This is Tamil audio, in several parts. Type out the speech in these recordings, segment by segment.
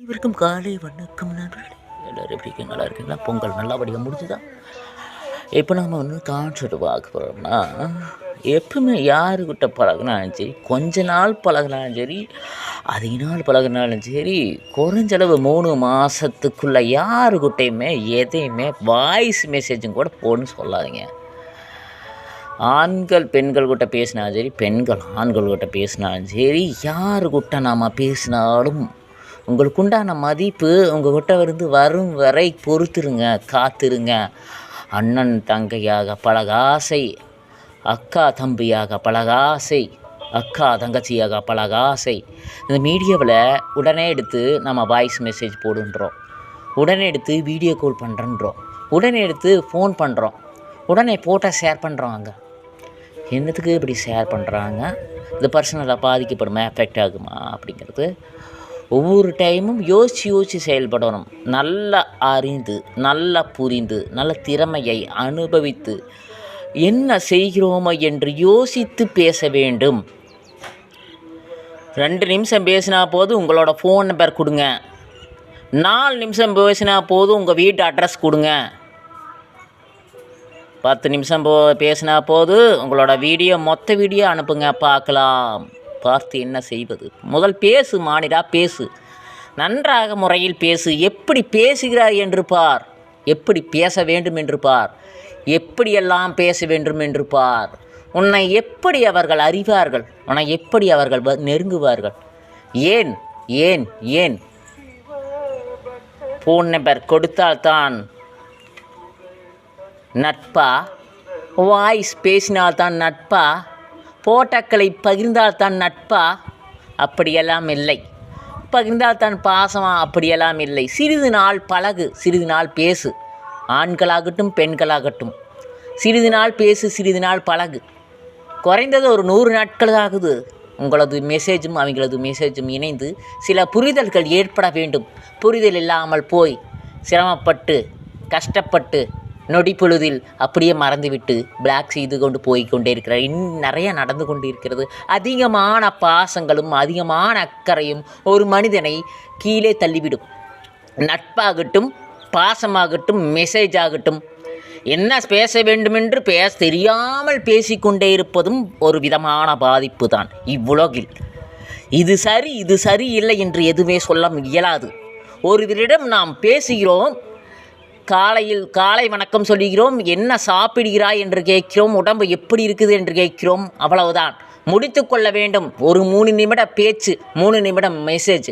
அனைவருக்கும் காலை வணக்கம் நண்பர்களே. எல்லோரும் எப்படி இருக்கீங்க? நல்லா இருக்கீங்களா? பொங்கல் நல்லபடியாக முடிஞ்சுதா? இப்போ நம்ம வந்து கான்சர்ட் பார்க்க போகிறோம்னா எப்பவுமே யாருக்கிட்ட பழகினாலும் சரி கொஞ்ச நாள் பழகினாலும் சரி அதிக நாள் பழகினாலும் சரி குறைஞ்சளவு மூணு மாதத்துக்குள்ளே யாருக்கிட்டையுமே எதையுமே வாய்ஸ் மெசேஜும் கூட போன்னு சொல்லாதீங்க. ஆண்கள் பெண்கள் கிட்ட பேசினாலும் சரி பெண்கள் ஆண்கள் கிட்ட பேசினாலும் சரி யாருக்கிட்ட நாம் பேசினாலும் உங்களுக்கு உண்டான மதிப்பு உங்கள்கிட்ட இருந்து வரும் வரை பொறுத்துருங்க காத்துருங்க. அண்ணன் தங்கையாக பழகாசை அக்கா தம்பியாக பழகாசை அக்கா தங்கச்சியாக பழகாசை இந்த மீடியாவில் உடனே எடுத்து நம்ம வாய்ஸ் மெசேஜ் போடுன்றோம். உடனே எடுத்து வீடியோ கால் பண்ணுறன்றோம் உடனே எடுத்து ஃபோன் பண்ணுறோம் உடனே போட்டால் ஷேர் பண்ணுறாங்க என்னத்துக்கு இப்படி ஷேர் பண்ணுறாங்க இந்த பர்சனலாக பாதிக்கப்படுமா? எஃபெக்ட் ஆகுமா? அப்படிங்கிறது ஒவ்வொரு டைமும் யோசித்து யோசித்து செயல்படணும். நல்லா அறிந்து நல்லா புரிந்து நல்ல திறமையை அனுபவித்து என்ன செய்கிறோமோ என்று யோசித்து பேச வேண்டும். ரெண்டு நிமிஷம் பேசினா போதும் உங்களோட ஃபோன் நம்பர் கொடுங்க. நாலு நிமிஷம் பேசினா போதும் உங்கள் வீட்டு அட்ரஸ் கொடுங்க. பத்து நிமிஷம் போ பேசினா போது உங்களோட வீடியோ மொத்த வீடியோ அனுப்புங்க பார்க்கலாம். பார்த்து என்ன செய்வது? முதல் பேசு மானிடா பேசு. நன்றாக முறையில் பேசு. எப்படி பேசுகிறாய் என்று பார். எப்படி பேச வேண்டும் என்று பார். எப்படியெல்லாம் பேச வேண்டும் என்று பார். உன்னை எப்படி அவர்கள் அறிவார்கள்? உன்னை எப்படி அவர்கள் வ- நெருங்குவார்கள்? ஏன் ஏன் ஏன்? ஃபோன் நம்பர் கொடுத்தால்தான் நட்பா? வாய்ஸ் பேசினால்தான் நட்பா? போட்டோக்களை பகிர்ந்தால்தான் நட்பா? அப்படியெல்லாம் இல்லை. பகிர்ந்தால்தான் பாசமா? அப்படியெல்லாம் இல்லை. சிறிது நாள் பழகு சிறிது நாள் பேசு. ஆண்களாகட்டும் பெண்களாகட்டும். சிறிது நாள் பேசு சிறிது நாள் பழகு. குறைந்தது ஒரு நூறு நாட்கள் ஆகுது. உங்களது மெசேஜும் அவங்களது மெசேஜும் இணைந்து சில புரிதல்கள் ஏற்பட வேண்டும். புரிதல் இல்லாமல் போய் சிரமப்பட்டு கஷ்டப்பட்டு நொடி பொழுதில் அப்படியே மறந்துவிட்டு பிளாக் செய்து கொண்டு போய் கொண்டே இருக்கிறார் இன்னும் நிறைய நடந்து கொண்டு இருக்கிறது அதிகமான பாசங்களும் அதிகமான அக்கறையும் ஒரு மனிதனை கீழே தள்ளிவிடும். நட்பாகட்டும் பாசமாகட்டும் மெசேஜ் ஆகட்டும் என்ன பேச வேண்டுமென்று பேச தெரியாமல் பேசிக்கொண்டே இருப்பதும் ஒரு விதமான பாதிப்பு தான் இவ்வுலகில். இது சரி இது சரி இல்லை என்று எதுவுமே சொல்ல இயலாது. ஒருவரிடம் நாம் பேசுகிறோம் காலையில் காலை வணக்கம் சொல்லுகிறோம். என்ன சாப்பிடுகிறாய் என்று கேட்கிறோம். உடம்பு எப்படி இருக்குது என்று கேட்கிறோம். அவ்வளவுதான். முடித்து கொள்ள வேண்டும். ஒரு மூணு நிமிட பேச்சு மூணு நிமிடம் மெசேஜ்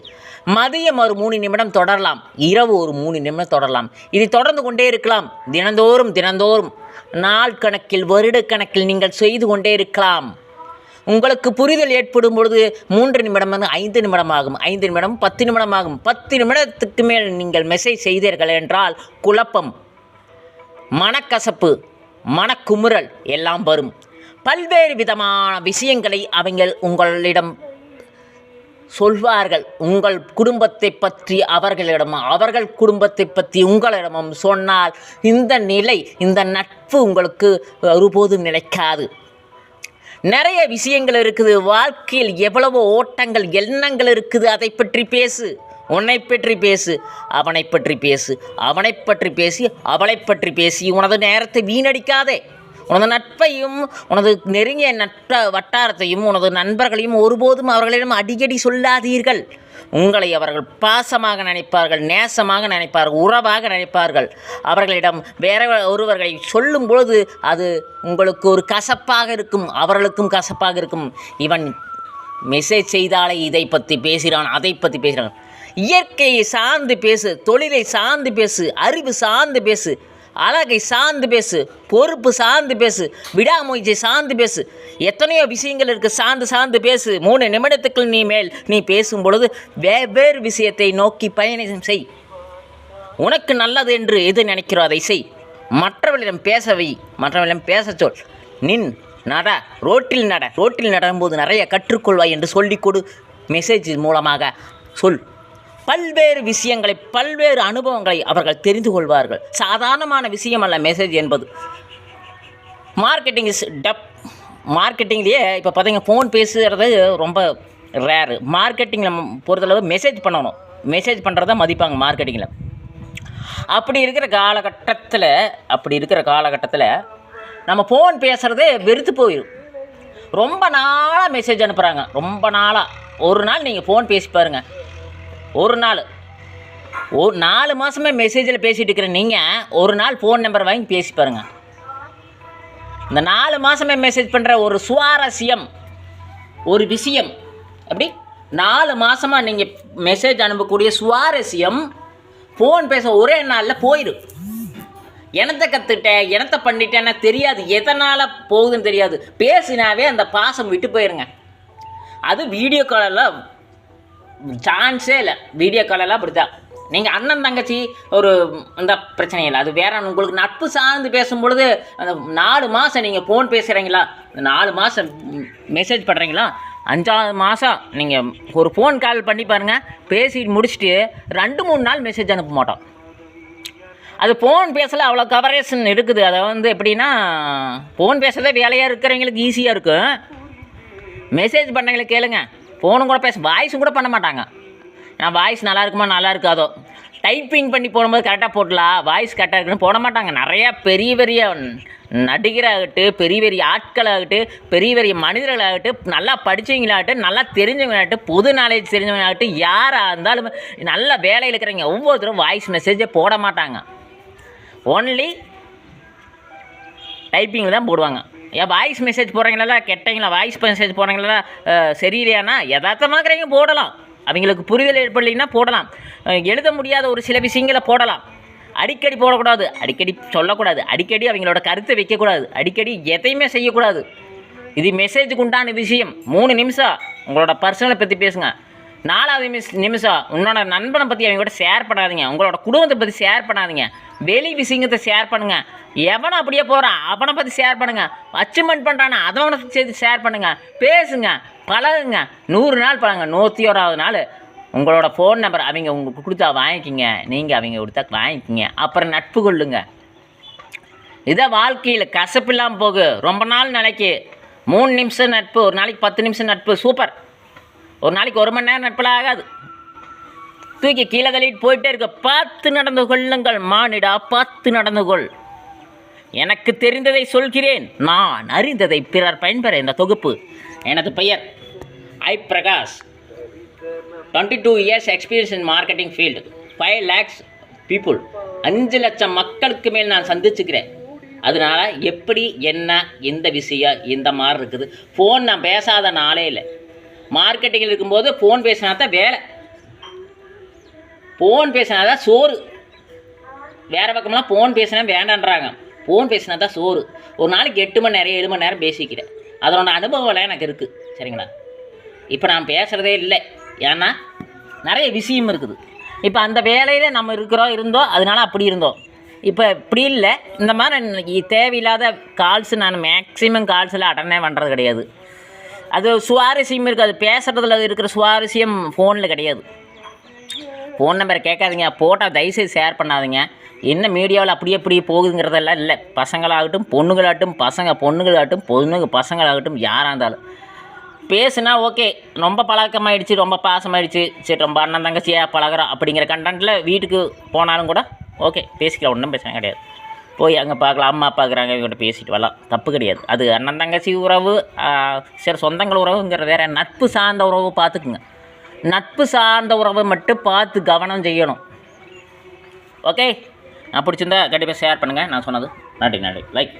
மதியம் ஒரு மூணு நிமிடம் தொடரலாம். இரவு ஒரு மூணு நிமிடம் தொடரலாம். இது தொடர்ந்து கொண்டே இருக்கலாம். தினந்தோறும் தினந்தோறும். நாள் கணக்கில் வருட கணக்கில் நீங்கள் செய்து கொண்டே இருக்கலாம். உங்களுக்கு புரிதல் ஏற்படும் பொழுது மூன்று நிமிடம் வந்து ஐந்து நிமிடம் ஆகும் ஐந்து நிமிடம் பத்து நிமிடம் ஆகும் பத்து நிமிடத்துக்கு மேல் நீங்கள் மெசேஜ் செய்தீர்கள் என்றால் குழப்பம் மனக்கசப்பு மனக்குமுறல் எல்லாம் வரும். பல்வேறு விதமான விஷயங்களை அவங்க உங்களிடம் சொல்வார்கள். உங்கள் குடும்பத்தை பற்றி அவர்களிடமும் அவர்கள் குடும்பத்தை பற்றி உங்களிடமும் சொன்னால் இந்த நிலை இந்த நட்பு உங்களுக்கு ஒருபோதும் நிலைக்காது. நிறைய விஷயங்கள் இருக்குது. வாழ்க்கையில் எவ்வளவோ ஓட்டங்கள் எண்ணங்கள் இருக்குது. அதை பற்றி பேசு. உன்னை பற்றி பேசு. அவனை பற்றி பேசு. அவனை பற்றி பேசி அவளை பற்றி பேசி. உனது நேரத்தை வீணடிக்காதே. உனது நட்பையும் உனது நெருங்கிய நட்ப வட்டாரத்தையும் உனது நண்பர்களையும் ஒருபோதும் அவர்களிடம் அடிக்கடி சொல்லாதீர்கள். உங்களை அவர்கள் பாசமாக நினைப்பார்கள் நேசமாக நினைப்பார்கள் உறவாக நினைப்பார்கள். அவர்களிடம் வேற ஒருவர்களை சொல்லும் பொழுது அது உங்களுக்கு ஒரு கசப்பாக இருக்கும் அவர்களுக்கும் கசப்பாக இருக்கும். இவன் மெசேஜ் செய்தாலே இதை பற்றி பேசுகிறான் அதை பற்றி பேசுகிறான். இயற்கையை சார்ந்து பேசு தொழிலை சார்ந்து பேசு அறிவு சார்ந்து பேசு. அழகை சார்ந்து பேசு பொறுப்பு சார்ந்து பேசு விடாமுயற்சி சார்ந்து பேசு. எத்தனையோ விஷயங்கள் இருக்குது சார்ந்து சார்ந்து பேசு. மூணு நிமிடத்துக்கு நீ மேல் நீ பேசும் பொழுது வெவ்வேறு விஷயத்தை நோக்கி பயணம் செய். உனக்கு நல்லது என்று எது நினைக்கிறோ அதை செய். மற்றவர்களிடம் பேசவை மற்றவர்களிடம் பேசச் சொல். நின் நட ரோட்டில் நட. ரோட்டில் நடும்போது நிறைய கற்றுக்கொள்வாய் என்று சொல்லிக் கொடு. மெசேஜ் மூலமாக சொல். பல்வேறு விஷயங்களை பல்வேறு அனுபவங்களை அவர்கள் தெரிந்து கொள்வார்கள். சாதாரணமான விஷயம் அல்ல மெசேஜ் என்பது. மார்க்கெட்டிங் இஸ் டப் மார்க்கெட்டிங்லேயே இப்போ பார்த்தீங்க ஃபோன் பேசுகிறது ரொம்ப ரேரு மார்க்கெட்டிங்கில் பொறுத்தளவு மெசேஜ் பண்ணணும். மெசேஜ் பண்ணுறத மதிப்பாங்க மார்க்கெட்டிங்கில் அப்படி இருக்கிற காலகட்டத்தில் அப்படி இருக்கிற காலகட்டத்தில் நம்ம ஃபோன் பேசுகிறதே வெறுத்து போயிடும் ரொம்ப நாளாக மெசேஜ் அனுப்புகிறாங்க ரொம்ப நாளாக ஒரு நாள் நீங்கள் ஃபோன் பேசி பாருங்கள் ஒரு நாள். ஒரு நாலு மாதமே மெசேஜில் பேசிகிட்டு இருக்கிற நீங்கள் ஒரு நாள் ஃபோன் நம்பர் வாங்கி பேசி பாருங்கள் இந்த நாலு மாதமே மெசேஜ் பண்ணுற ஒரு சுவாரஸ்யம் ஒரு விஷயம் அப்படி நாலு மாதமாக நீங்கள் மெசேஜ் அனுப்பக்கூடிய சுவாரஸ்யம் ஃபோன் பேச ஒரே நாளில் போயிடும் எனத்தை கற்றுக்கிட்டேன் எனத்தை பண்ணிட்டேன்னா தெரியாது. எதனால் போகுதுன்னு தெரியாது. பேசினாவே அந்த பாசம் விட்டு போயிருங்க. அது வீடியோ காலெல்லாம் சான்ஸே இல்லை. வீடியோ காலெல்லாம் அப்படி தான் நீங்கள் அண்ணன் தங்கச்சி ஒரு அந்த பிரச்சனை இல்லை. அது வேற உங்களுக்கு நட்பு சார்ந்து பேசும் பொழுது அந்த நாலு மாதம் நீங்கள் ஃபோன் பேசுகிறீங்களா இந்த நாலு மாதம் மெசேஜ் பண்ணுறீங்களா அஞ்சாவது மாதம் நீங்கள் ஒரு ஃபோன் கால் பண்ணி பாருங்கள் பேசி முடிச்சுட்டு ரெண்டு மூணு நாள் மெசேஜ் அனுப்ப மாட்டோம். அது ஃபோன் பேசல அவ்வளோ கவரேஷன் இருக்குது. அதை வந்து எப்படின்னா ஃபோன் பேசுறதே வேலையாக இருக்கிறவங்களுக்கு ஈஸியாக இருக்கும். மெசேஜ் பண்ணவங்களை கேளுங்கள் ஃபோனும் கூட பேச வாய்ஸும் கூட பண்ண மாட்டாங்க. நான் வாய்ஸ் நல்லா இருக்குமா நல்லா இருக்காதோ. டைப்பிங் பண்ணி போடும்போது கரெக்டாக போடலாம் வாய்ஸ் கரெக்டாக இருக்குன்னு போட மாட்டாங்க. நிறையா பெரிய பெரிய நடிகராகட்டு பெரிய பெரிய ஆட்களாகட்டும் பெரிய பெரிய மனிதர்களாகட்டு நல்லா படித்தவங்களாகட்டும் நல்லா தெரிஞ்சவங்களாகட்டும் பொது நாலேஜ் தெரிஞ்சவங்களாகட்டும் யாராக இருந்தாலும் நல்ல வேலையில் இருக்கிறவங்க ஒவ்வொருத்தரும் வாய்ஸ் மெசேஜே போட மாட்டாங்க. ஒன்லி டைப்பிங்கில் தான் போடுவாங்க. ஏன் வாய்ஸ் மெசேஜ் போகிறீங்களா கெட்டவங்களா வாய்ஸ் மெசேஜ் போகிறீங்களா சரியில்லையானா யதார்த்தமாகறீங்க இருக்கிறவங்க போடலாம். அவங்களுக்கு புரிதல் ஏற்படலைன்னா போடலாம். எழுத முடியாத ஒரு சில விஷயங்களை போடலாம். அடிக்கடி போடக்கூடாது. அடிக்கடி சொல்லக்கூடாது. அடிக்கடி அவங்களோட கருத்தை வைக்கக்கூடாது. அடிக்கடி எதையுமே செய்யக்கூடாது. இது மெசேஜுக்கு உண்டான விஷயம். மூணு நிமிஷம். உங்களோட பர்சனலை பற்றி பேசுங்க. நாலாவது நிமிஷ நிமிஷம். உன்னோட நண்பனை பற்றி அவங்க கூட ஷேர் பண்ணாதீங்க. உங்களோட குடும்பத்தை பற்றி ஷேர் பண்ணாதீங்க. வெளி விஷயத்தை ஷேர் பண்ணுங்கள் எவனை அப்படியே போகிறான் அவனை பற்றி ஷேர் பண்ணுங்க. அச்சீவ்மெண்ட் பண்ணுறானா அதவனை சேர்த்து ஷேர் பண்ணுங்க. பேசுங்க பழகுங்க. நூறு நாள் பழகுங்க. நூற்றி ஓராவது நாள். உங்களோட ஃபோன் நம்பர் அவங்க உங்களுக்கு கொடுத்தா வாங்கிக்கிங்க. நீங்கள் அவங்க கொடுத்தா வாங்கிக்கிங்க. அப்புறம் நட்பு கொள்ளுங்க. இதான் வாழ்க்கையில் கசப்பு இல்லாமல் போகு. ரொம்ப நாள் நாளைக்கு. மூணு நிமிஷம் நட்பு ஒரு நாளைக்கு பத்து நிமிஷம் நட்பு. சூப்பர். ஒரு நாளைக்கு ஒரு மணி நேரம் நட்பில் ஆகாது தூக்கி கீழே தள்ளிட்டு போயிட்டே இருக்க பார்த்து நடந்து கொள்ளுங்கள் மானிடா பார்த்து நடந்து கொள். எனக்கு தெரிந்ததை சொல்கிறேன் நான் அறிந்ததை பிறர் பயன்பெற இந்த தொகுப்பு. எனது பெயர் I Prakash. Twenty two years experience in marketing field five lakhs people அஞ்சு லட்சம் மக்களுக்கு மேல் நான் சந்திச்சுக்கிறேன். அதனால எப்படி என்ன எந்த விஷயம் இந்த மாதிரி இருக்குது. ஃபோன் நான் பேசாத நாளே இல்லை. மார்க்கெட்டிங்கில் இருக்கும்போது ஃபோன் பேசினா தான் வேலை. ஃபோன் பேசினா தான் சோறு. வேறு பக்கம்லாம் ஃபோன் பேசினா வேண்டான்றாங்க. ஃபோன் பேசினா தான் சோறு. ஒரு நாளைக்கு எட்டு மணி நேரம் ஏழு மணி நேரம் பேசிக்கிறேன். அதனோட அனுபவம்லாம் எனக்கு இருக்குது சரிங்களா? இப்போ நான் பேசுகிறதே இல்லை. ஏன்னா நிறைய விஷயம் இருக்குது. இப்போ அந்த வேலையில் நம்ம இருக்கிறோம் இருந்தோம். அதனால அப்படி இருந்தோம். இப்போ இப்படி இல்லை. இந்த மாதிரி தேவையில்லாத கால்ஸ் நான் மேக்ஸிமம் கால்ஸில் அட்டனே பண்ணுறது கிடையாது. அது சுவாரஸ்யம் இருக்குது அது பேசுகிறதுல இருக்கிற சுவாரஸ்யம் ஃபோனில் கிடையாது. ஃபோன் நம்பரை கேட்காதீங்க. போட்டால் தயவுசெய்து ஷேர் பண்ணாதீங்க. என்ன மீடியாவில் அப்படியே அப்படியே போகுதுங்கிறதெல்லாம் இல்லை. பசங்களாகட்டும் பொண்ணுங்களாகட்டும் பசங்க பொண்ணுங்களாகட்டும் பொண்ணுங்க பசங்களாகட்டும் யாராக இருந்தாலும். பேசுனா ஓகே ரொம்ப பழக்கமாயிடுச்சு ரொம்ப பாசமாயிடுச்சு. சரி ரொம்ப அண்ணன் தங்கச்சியாக பழகிறோம் அப்படிங்கிற கண்டென்ட்டில் வீட்டுக்கு போனாலும் கூட ஓகே பேசிக்கலாம். ஒன்றும் பிரச்சனை கிடையாது. போய் அங்கே பார்க்கலாம் அம்மா பார்க்குறாங்க இவங்ககிட்ட பேசிட்டு வரலாம். தப்பு கிடையாது. அது அண்ணன் தங்கச்சி உறவு சரி சொந்தங்கள் உறவுங்கிற வேறு. நட்பு சார்ந்த உறவு பார்த்துக்குங்க. நட்பு சார்ந்த உறவை மட்டும் பார்த்து கவனம் செய்யணும். ஓகே? நான் பிடிச்சிருந்தா கண்டிப்பாக ஷேர் பண்ணுங்கள் நான் சொன்னது நன்றி நன்றி. லைக்